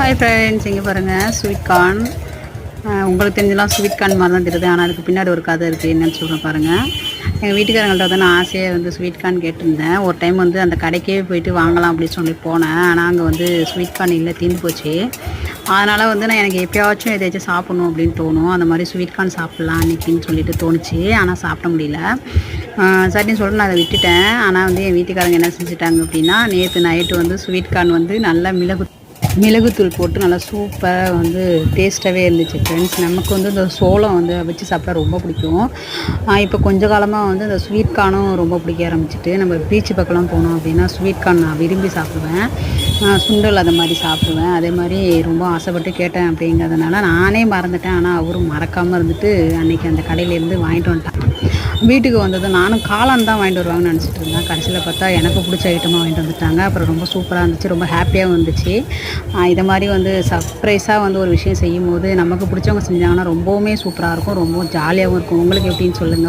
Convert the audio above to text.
Hi friends இங்கே பாருங்கள் sweet corn உங்களுக்கு தெரிஞ்சலாம் ஸ்வீட் கார்ன் மாதிரி தான் தெரியுது ஆனால் அதுக்கு பின்னாடி ஒரு கதை இருக்குது என்னன்னு சொல்கிறேன் பாருங்கள் எங்கள் வீட்டுக்காரங்கள்ட்ட வந்து நான் ஆசையாக வந்து ஸ்வீட் கார்ன் கேட்டிருந்தேன். ஒரு டைம் வந்து அந்த கடைக்கே போயிட்டு வாங்கலாம் அப்படின்னு சொல்லி போனேன். ஆனால் அங்கே வந்து ஸ்வீட் கார்ன் இல்லை தீர்ந்து போச்சு. அதனால் வந்து நான் எனக்கு எப்பயாச்சும் எதாச்சும் சாப்பிட்ணும் அப்படின்னு தோணும். அந்த மாதிரி ஸ்வீட் கார்ன் சாப்பிட்லாம் அன்றைக்கின்னு சொல்லிட்டு தோணுச்சு ஆனால் சாப்பிட முடியல. சரின்னு சொல்லிட்டு நான் அதை விட்டுட்டேன். ஆனால் வந்து என் வீட்டுக்காரங்க என்ன செஞ்சுட்டாங்க அப்படின்னா நேற்று நைட்டு வந்து ஸ்வீட் கார்ன் வந்து நல்லா மிளகு மிளகுத்தூள் போட்டு நல்லா சூப்பராக வந்து டேஸ்ட்டாகவே இருந்துச்சு ஃப்ரெண்ட்ஸ் நமக்கு வந்து இந்த சோளம் வந்து வச்சு சாப்பிட்டா ரொம்ப பிடிக்கும். இப்போ கொஞ்ச காலமாக வந்து இந்த ஸ்வீட் கார்னும் ரொம்ப பிடிக்க ஆரம்பிச்சிட்டு நம்ம பீச் பக்கம்லாம் போனோம் அப்படின்னா ஸ்வீட் கார்ன் நான் விரும்பி சாப்பிடுவேன். சுண்டல் அந்த மாதிரி சாப்பிடுவேன். அதே மாதிரி ரொம்ப ஆசைப்பட்டு கேட்டேன் அப்படிங்கிறதுனால நானே மறந்துட்டேன். ஆனால் அவரும் மறக்காமல் இருந்துட்டு அன்றைக்கி அந்த கடையிலேருந்து வாங்கிட்டு வந்துட்டான் வீட்டுக்கு வந்ததும் நானும் காளான் தான் வாங்கிட்டு வருவாங்கன்னு நினச்சிட்டு இருந்தேன். கடைசியில் பார்த்தா எனக்கு பிடிச்ச ஐட்டமாக வாங்கிட்டு வந்துட்டாங்க. அப்புறம் ரொம்ப சூப்பராக இருந்துச்சு. ரொம்ப ஹாப்பியாகவும் இருந்துச்சு. இதை மாதிரி வந்து சர்ப்ரைஸாக வந்து ஒரு விஷயம் செய்யும் போது நமக்கு பிடிச்சவங்க செஞ்சாங்கன்னா ரொம்பவுமே சூப்பராக இருக்கும். ரொம்ப ஜாலியாகவும் இருக்கும். உங்களுக்கு எப்படின்னு சொல்லுங்கள்